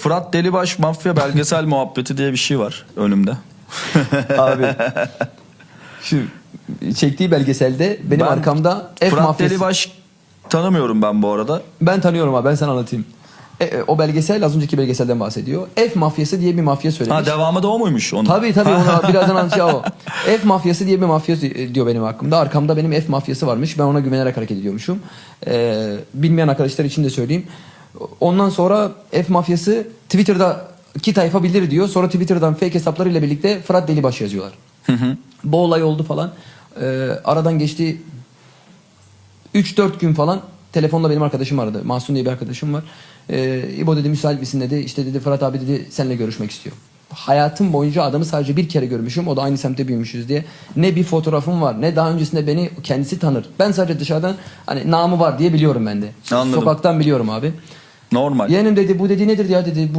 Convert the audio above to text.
Fırat Delibaş mafya belgesel muhabbeti diye bir şey var önümde. Abi. Şu çektiği belgeselde benim Ben arkamda F Fırat mafyası. Delibaş tanımıyorum ben bu arada. Ben tanıyorum abi ben sana anlatayım. E, e, o belgesel az önceki belgeselden bahsediyor. F mafyası diye bir mafya söylemiş. Ha devamı da o muymuş onun? Tabii tabii onu birazdan anlatacağım o. F mafyası diye bir mafya diyor benim hakkımda. Arkamda benim F mafyası varmış. Ben ona güvenerek hareket ediyormuşum. Ee, bilmeyen arkadaşlar için de söyleyeyim. Ondan sonra F mafyası Twitter'daki tayfa bilir diyor. Sonra Twitter'dan fake hesaplarıyla birlikte Fırat Delibaş yazıyorlar. Bu olay oldu falan. Ee, aradan geçti 3-4 gün falan telefonla benim arkadaşım aradı. Masum diye bir arkadaşım var. Ee, İbo dedi müsait misin dedi. İşte dedi Fırat abi dedi seninle görüşmek istiyor. Hayatım boyunca adamı sadece bir kere görmüşüm. O da aynı semtte büyümüşüz diye. Ne bir fotoğrafım var ne daha öncesinde beni kendisi tanır. Ben sadece dışarıdan hani namı var diye biliyorum ben de. Anladım. Sokaktan biliyorum abi. Normal. Yeğenim dedi bu dedi nedir ya dedi.